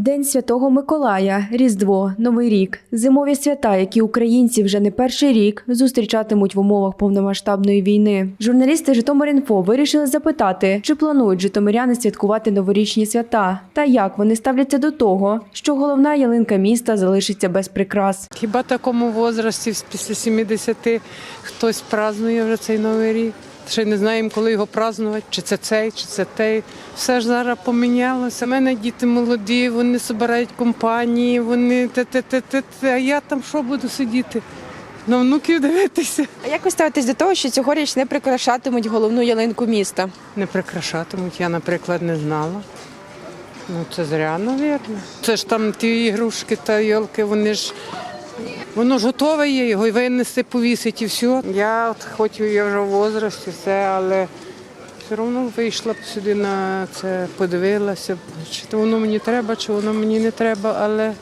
День Святого Миколая, Різдво, Новий рік зимові свята, які українці вже не перший рік зустрічатимуть в умовах повномасштабної війни. Журналісти Житомир.Інфо вирішили запитати, чи планують житомиряни святкувати новорічні свята, та як вони ставляться до того, що головна ялинка міста залишиться без прикрас. Хіба такому возрасті, після 70, хтось празднує вже цей новий рік? Ще не знаємо, коли його празднувати, чи це цей, чи це той. Все ж зараз помінялося. У мене діти молоді, вони збирають компанії, вони те-те-те-те. А я там що буду сидіти? На внуків дивитися. А як ви ставитесь до того, що цьогоріч не прикрашатимуть головну ялинку міста? Не прикрашатимуть, я, наприклад, не знала. Ну, це зря, навірно. Це ж там ті ігрушки та йолки, вони ж. Воно ж готове є, його й винести, повісити і все. Я от хоч я вже в возрасті, все, але все одно вийшла б сюди на це, подивилася, б, чи то воно мені треба, чи воно мені не треба, але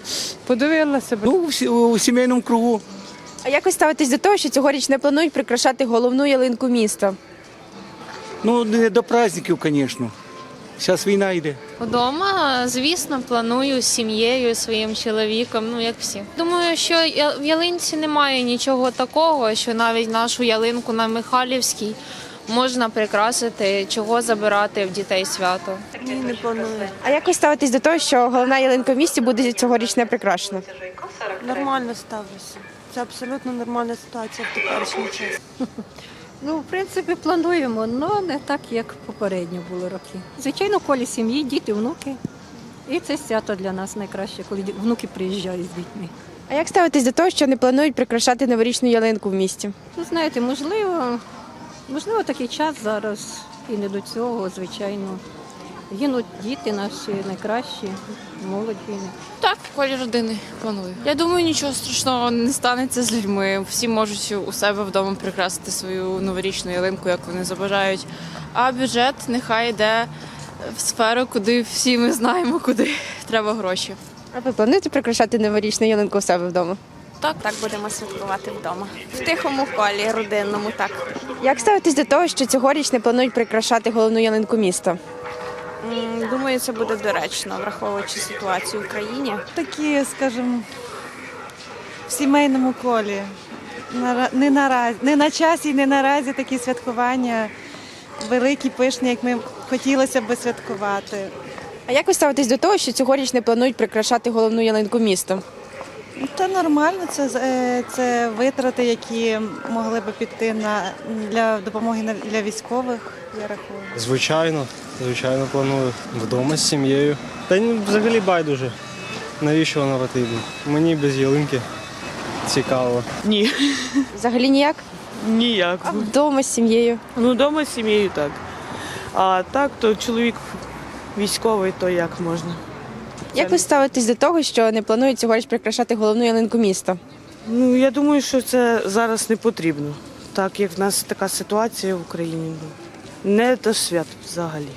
подивилася б. Ну, сі- у сімейному кругу. А як ви ставитесь до того, що цьогоріч не планують прикрашати головну ялинку міста? Ну, не до праздників, звісно. Зараз війна йде. Вдома, звісно, планую з сім'єю, своїм чоловіком, ну як всі. Думаю, що я- в ялинці немає нічого такого, що навіть нашу ялинку на Михайлівській можна прикрасити, чого забирати в дітей свято. Ні, не планую. А як ви ставитесь до того, що головна ялинка в місті буде цьогоріч не прикрашена? Нормально ставлюся. Це абсолютно нормальна ситуація в теперішній час. Ну, в принципі, плануємо, але не так, як попередньо були роки. Звичайно, колі сім'ї, діти, внуки. І це свято для нас найкраще, коли внуки приїжджають з дітьми. А як ставитись до того, що не планують прикрашати новорічну ялинку в місті? Ну, знаєте, можливо, можливо, такий час зараз і не до цього, звичайно. Гинуть діти наші найкращі, молодь гине. Так, в колі родини планую. Я думаю, нічого страшного не станеться з людьми. Всі можуть у себе вдома прикрасити свою новорічну ялинку, як вони забажають. А бюджет нехай йде в сферу, куди всі ми знаємо, куди треба гроші. А ви плануєте прикрашати новорічну ялинку у себе вдома? Так, Так будемо святкувати вдома. В тихому колі родинному, так. Як ставитесь до того, що цьогоріч не планують прикрашати головну ялинку міста? Думаю, це буде доречно, враховуючи ситуацію в країні. Такі, скажімо, в сімейному колі. Не, нараз, не на часі, не наразі такі святкування великі, пишні, як ми хотілося б святкувати. А як ви ставитесь до того, що цьогоріч не планують прикрашати головну ялинку міста? Та нормально, це, е, це витрати, які могли би піти на, для допомоги для військових, я рахую. Звичайно, звичайно, планую. Вдома з сім'єю. Та взагалі байдуже. Навіщо вона потрібна? Мені без ялинки цікаво. Ні, Взагалі ніяк? ніяк. А вдома з сім'єю? Ну, вдома з сім'єю так. А так, то чоловік військовий, то як можна? Як ви ставитесь до того, що не планують цьогоріч прикрашати головну ялинку міста? Ну, я думаю, що це зараз не потрібно, так як в нас така ситуація в Україні. Не до свят взагалі.